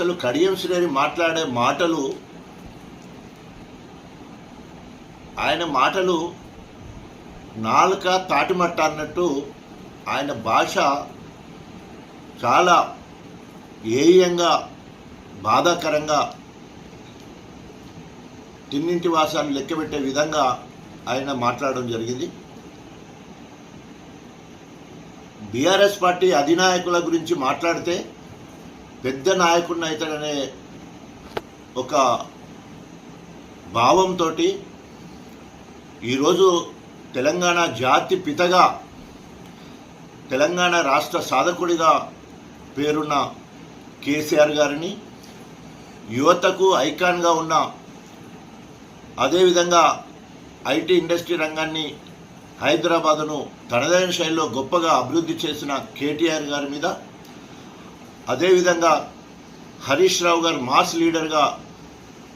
అసలు కడియం శ్రేణి మాట్లాడే మాటలు ఆయన మాటలు నాలుక తాటిమట్ట అన్నట్టు ఆయన భాష చాలా ఏయంగా బాధాకరంగా తిన్నింటి వాసాన్ని లెక్కబెట్టే విధంగా ఆయన మాట్లాడడం జరిగింది. బీఆర్ఎస్ పార్టీ అధినాయకుల గురించి మాట్లాడితే పెద్ద నాయకుడిని అవుతాడనే ఒక భావంతో ఈరోజు తెలంగాణ జాతి పితగా తెలంగాణ రాష్ట్ర సాధకుడిగా పేరున్న కేసీఆర్ గారిని యువతకు ఐకాన్గా ఉన్న అదేవిధంగా ఐటీ ఇండస్ట్రీ రంగాన్ని హైదరాబాదును తనదైన శైలిలో గొప్పగా అభివృద్ధి చేసిన కేటీఆర్ గారి మీద అదేవిధంగా హరీష్ రావు గారు మాస్ లీడర్గా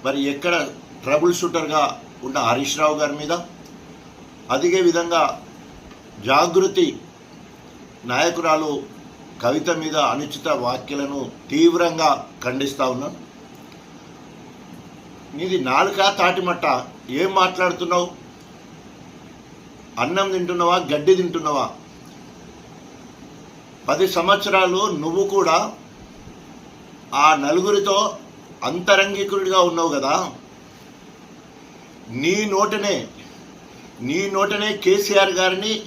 మరి ఎక్కడ ట్రబుల్ షూటర్గా ఉన్న హరీష్ రావు గారి మీద. అదే విధంగా జాగృతి నాయకురాలు కవిత మీద అనుచిత వ్యాఖ్యలను తీవ్రంగా ఖండిస్తూ ఉన్నాను. నీది నాలుక తాటిమట్ట? ఏం మాట్లాడుతున్నావు? అన్నం తింటున్నావా? గడ్డి తింటున్నావా? పది సంవత్సరాలు నువ్వు కూడా ఆ నలుగురితో అంతరంగికుడిగా ఉన్నావు కదా. నీ నోటనే నీ నోటనే కేసీఆర్ గారిని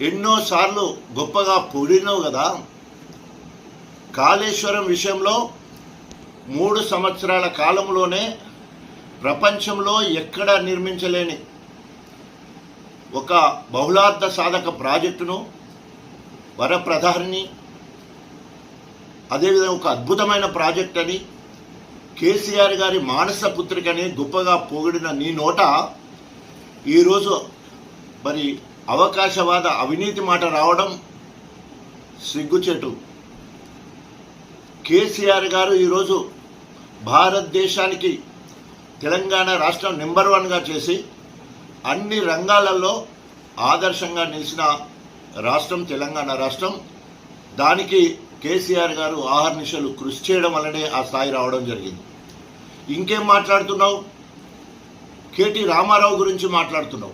ఎన్నోసార్లు గొప్పగా పొడినావు కదా. కాళేశ్వరం విషయంలో మూడు సంవత్సరాల కాలంలోనే ప్రపంచంలో ఎక్కడ నిర్మించలేని ఒక బహుళార్థ సాధక ప్రాజెక్టును వరప్రధాని అదేవిధంగా ఒక అద్భుతమైన ప్రాజెక్ట్ అని కేసీఆర్ గారి మానస పుత్రికని గొప్పగా పొగిడిన నీ నోట ఈరోజు మరి అవకాశవాద అవినీతి మాట రావడం సిగ్గుచేటు. కేసీఆర్ గారు ఈరోజు భారతదేశానికి తెలంగాణ రాష్ట్రం నెంబర్ వన్గా చేసి అన్ని రంగాలలో ఆదర్శంగా నిలిచిన రాష్ట్రం తెలంగాణ రాష్ట్రం. దానికి కేసీఆర్ గారు ఆహర్నిశలు కృషి చేయడం వల్లనే ఆ స్థాయి రావడం జరిగింది. ఇంకేం మాట్లాడుతున్నావు? కేటీ రామారావు గురించి మాట్లాడుతున్నావు.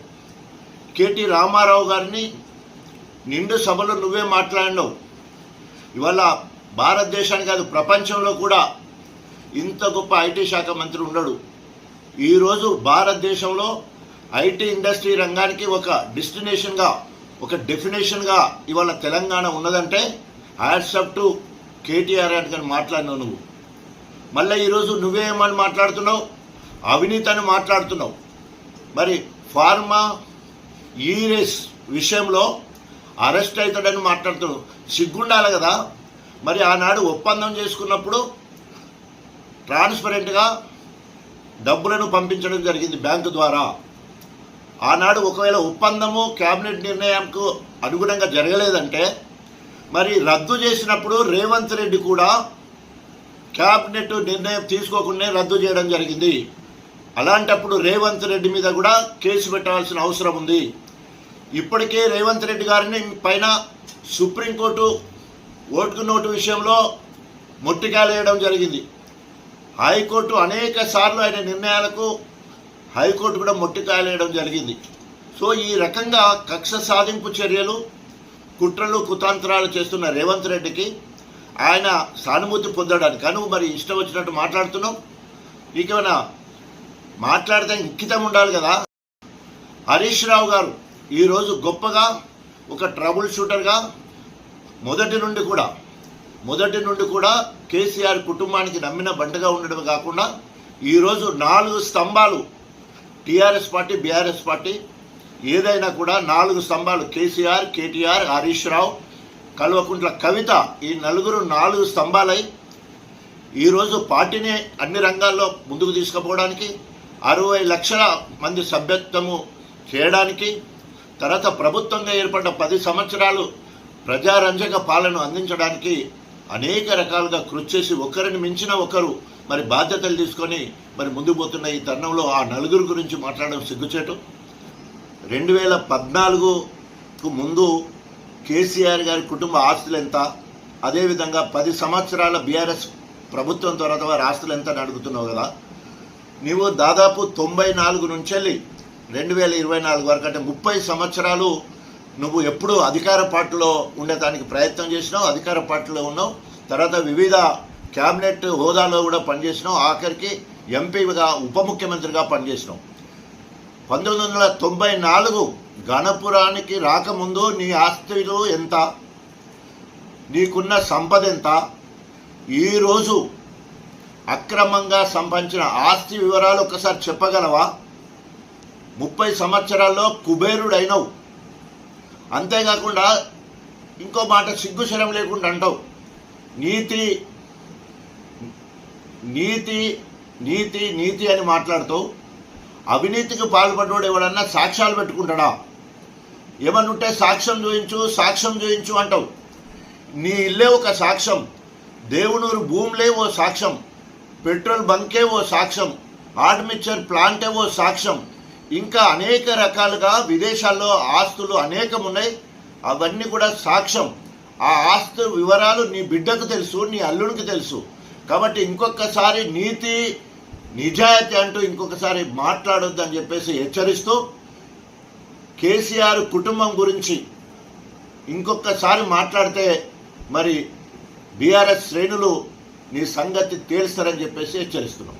కేటీ రామారావు గారిని నిండు సభలో నువ్వే మాట్లాడినావు. ఇవాళ భారతదేశానికి కాదు ప్రపంచంలో కూడా ఇంత గొప్ప ఐటీ శాఖ మంత్రి ఉండడు. ఈరోజు భారతదేశంలో ఐటీ ఇండస్ట్రీ రంగానికి ఒక డెస్టినేషన్గా ఒక డెఫినేషన్గా ఇవాళ తెలంగాణ ఉన్నదంటే హ్యాట్సప్ టు కేటీఆర్ అని మాట్లాడినావు నువ్వు. మళ్ళీ ఈరోజు నువ్వేమని మాట్లాడుతున్నావు? అవినీతి అని మాట్లాడుతున్నావు. మరి ఫార్మా ఈరెస్ విషయంలో అరెస్ట్ అవుతాడని మాట్లాడుతున్నావు. సిగ్గుండాలి కదా. మరి ఆనాడు ఒప్పందం చేసుకున్నప్పుడు ట్రాన్స్పరెంట్గా డబ్బులను పంపించడం జరిగింది బ్యాంకు ద్వారా. ఆనాడు ఒకవేళ ఒప్పందము క్యాబినెట్ నిర్ణయానికి అనుగుణంగా జరగలేదంటే మరి రద్దు చేసినప్పుడు రేవంత్ రెడ్డి కూడా క్యాబినెట్ నిర్ణయం తీసుకోకుండా రద్దు చేయడం జరిగింది. అలాంటప్పుడు రేవంత్ రెడ్డి మీద కూడా కేసు పెట్టాల్సిన అవసరం ఉంది. ఇప్పటికే రేవంత్ రెడ్డి గారిని పైన సుప్రీంకోర్టు ఓటుకు నోటు విషయంలో మొట్టికాలేయడం జరిగింది. హైకోర్టు అనేక సార్లు ఆయన నిర్ణయాలకు హైకోర్టు కూడా మొట్టికాలేయడం జరిగింది. సో ఈ రకంగా కక్ష సాధింపు చర్యలు కుట్రలు కుతాంతరాలు చేస్తున్న రేవంత్ రెడ్డికి ఆయన సానుభూతి పొందడానికి. కనుక మరి ఇష్టం వచ్చినట్టు మాట్లాడుతున్నావు. నీకేమైనా మాట్లాడితే ఇంకితం ఉండాలి కదా? హరీష్ రావు గారు ఈరోజు గొప్పగా ఒక ట్రబుల్ షూటర్గా మొదటి నుండి కూడా మొదటి నుండి కూడా కేసీఆర్ కుటుంబానికి నమ్మిన బండగా ఉండడం కాకుండా ఈరోజు నాలుగు స్తంభాలు టీఆర్ఎస్ పార్టీ బీఆర్ఎస్ పార్టీ ఏదైనా కూడా నాలుగు స్తంభాలు కేసీఆర్ కేటీఆర్ హరీష్ రావు కల్వకుంట్ల కవిత ఈ నలుగురు నాలుగు స్తంభాలై ఈరోజు పార్టీని అన్ని రంగాల్లో ముందుకు తీసుకుపోవడానికి అరవై లక్షల మంది సభ్యత్వము చేయడానికి తర్వాత ప్రభుత్వంగా ఏర్పడ్డ పది సంవత్సరాలు ప్రజారంజక పాలన అందించడానికి అనేక రకాలుగా కృషి చేసి ఒకరిని మించిన ఒకరు మరి బాధ్యతలు తీసుకొని మరి ముందుకు పోతున్న ఈ తరుణంలో ఆ నలుగురు గురించి మాట్లాడడం సిగ్గుచేటు. రెండు వేల పద్నాలుగుకు ముందు కేసీఆర్ గారి కుటుంబ ఆస్తులు ఎంత? అదేవిధంగా పది సంవత్సరాల బీఆర్ఎస్ ప్రభుత్వం తర్వాత వారి ఆస్తులు ఎంత అని అడుగుతున్నావు కదా? నీవు దాదాపు తొంభై నాలుగు నుంచి వెళ్ళి రెండు వేల ఇరవై నాలుగు వరకు అంటే ముప్పై సంవత్సరాలు నువ్వు ఎప్పుడు అధికార పార్టీలో ఉండేదానికి ప్రయత్నం చేసినావు అధికార పార్టీలో ఉన్నావు. తర్వాత వివిధ క్యాబినెట్ హోదాలో కూడా పనిచేసినావు. ఆఖరికి ఎంపీగా ఉప ముఖ్యమంత్రిగా పనిచేసినావు. పంతొమ్మిది వందల తొంభై నాలుగు గణపురానికి రాకముందు నీ ఆస్తులు ఎంత? నీకున్న సంపద ఎంత? ఈరోజు అక్రమంగా సంపాదించిన ఆస్తి వివరాలు ఒకసారి చెప్పగలవా? ముప్పై సంవత్సరాల్లో కుబేరుడైనవు. అంతేకాకుండా ఇంకో మాట సిగ్గుశరం లేకుండా అంటావు. నీతి నీతి నీతి నీతి అని మాట్లాడుతూ అవినీతికి పాల్పడ్డాడు ఎవడన్నా సాక్ష్యాలు పెట్టుకుంటాడా? ఏమనుంటే సాక్ష్యం చూయించు సాక్ష్యం చూయించు అంటావు. నీ ఇల్లే ఒక సాక్ష్యం. దేవునూరు భూములే ఓ సాక్ష్యం. పెట్రోల్ బంకే ఓ సాక్ష్యం. ఆర్మిచర్ ప్లాంటే ఓ సాక్ష్యం. ఇంకా అనేక రకాలుగా విదేశాల్లో ఆస్తులు అనేకం ఉన్నాయి అవన్నీ కూడా సాక్ష్యం. ఆ ఆస్తు వివరాలు నీ బిడ్డకు తెలుసు నీ అల్లుడికి తెలుసు. కాబట్టి ఇంకొకసారి నీతి నిజాయితీ అంటూ ఇంకొకసారి మాట్లాడొద్దని చెప్పేసి హెచ్చరిస్తూ కేసీఆర్ కుటుంబం గురించి ఇంకొకసారి మాట్లాడితే మరి బీఆర్ఎస్ శ్రేణులు నీ సంగతి తేలుస్తారని చెప్పేసి హెచ్చరిస్తున్నాం.